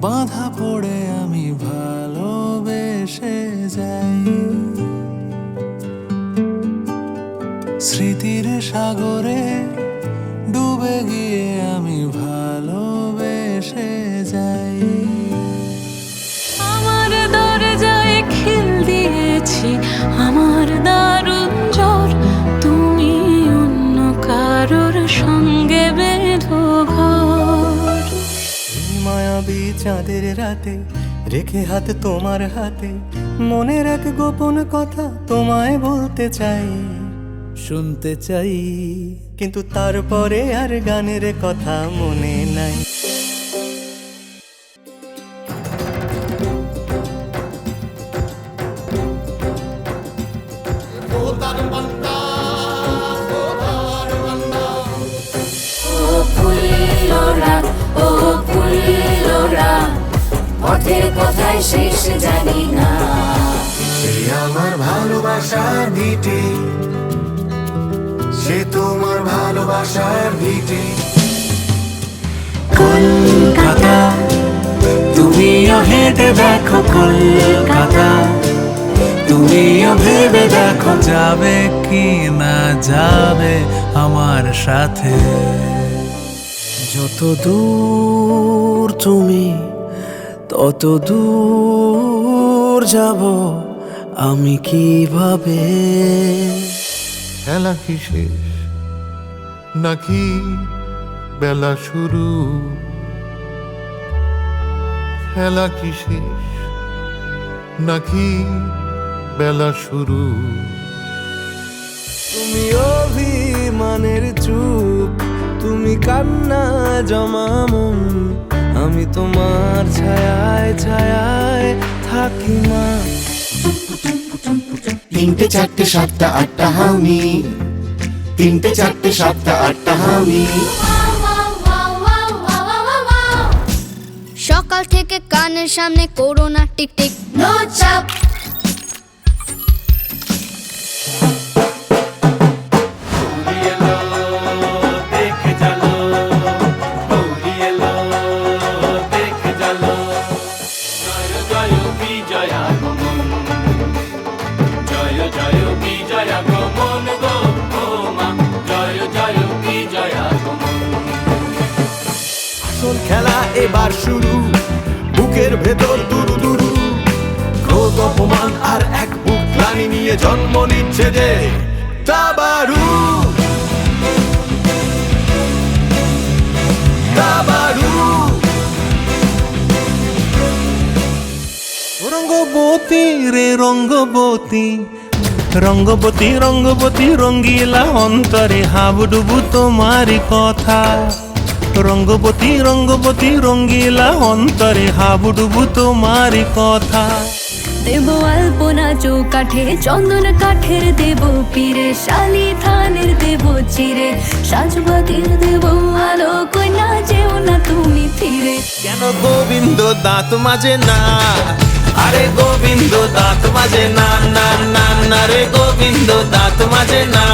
বাধা পড়ে আমি ভালোবেসে যাই। স্মৃতির সাগরে ডুবে গিয়ে আমি ভালোবেসে চাঁদের রাতে রেখে হাত তোমার হাতে। মনের এক গোপন কথা তোমায় বলতে চাই, শুনতে চাই। কিন্তু তারপরে আর গানের কথা মনে নাই। ও পথের কথায় শেষ জানি না। সে আমার ভালোবাসার ভিটে। সে তোমার ভালোবাসার ভিটে। কলকাতা তুমিও হেঁটে দেখো কলকাতা। তুমিও ভেবে দেখো যাবে কি না যাবে আমার সাথে। যত দূর তুমি তত দূর যাব আমি কীভাবে? খেলা কি শেষ? নাকি বেলা শুরু? খেলা কি শেষ? নাকি বেলা শুরু? তুমি অভিমানের চুপ তুমি কান্না জমামুন আমি তোমার ছায়ায় থাকি মা তিনটে চারটে সাতটা আটটা হাউনি তিনটে চারটে সাতটা আটটা হামি সকাল থেকে কানের সামনে করোনা টিক টিক। নো চাপ এবার শুরু। বুকের ভেতর দুরু দুরু। ক্রোধ, অপমান আর এক বুক গ্লানি নিয়ে জন্ম নিচ্ছে যে তাবারু তাবারু রঙ্গবতী রে রঙ্গবতী রঙ্গবতী রঙ্গবতী, রঙ্গিলা অন্তরে হাবুডুবু তোমারই কথা। রঙ্গবতী রঙ্গবতী রঙ্গিলা অন্তরে হাবুডুবু তোমারই কথা। দেব আলপনা চৌকাঠে চন্দন কাঠের দেব পীরে শালি থানের দেব চিরে সাজবাতির দেব আলো কইনা যেও না তুমি ফিরে। কেন গোবিন্দ দাঁত মাঝে না? আরে গোবিন্দ দাঁত মাঝে না না না না রে গোবিন্দ দাঁত মাঝে না।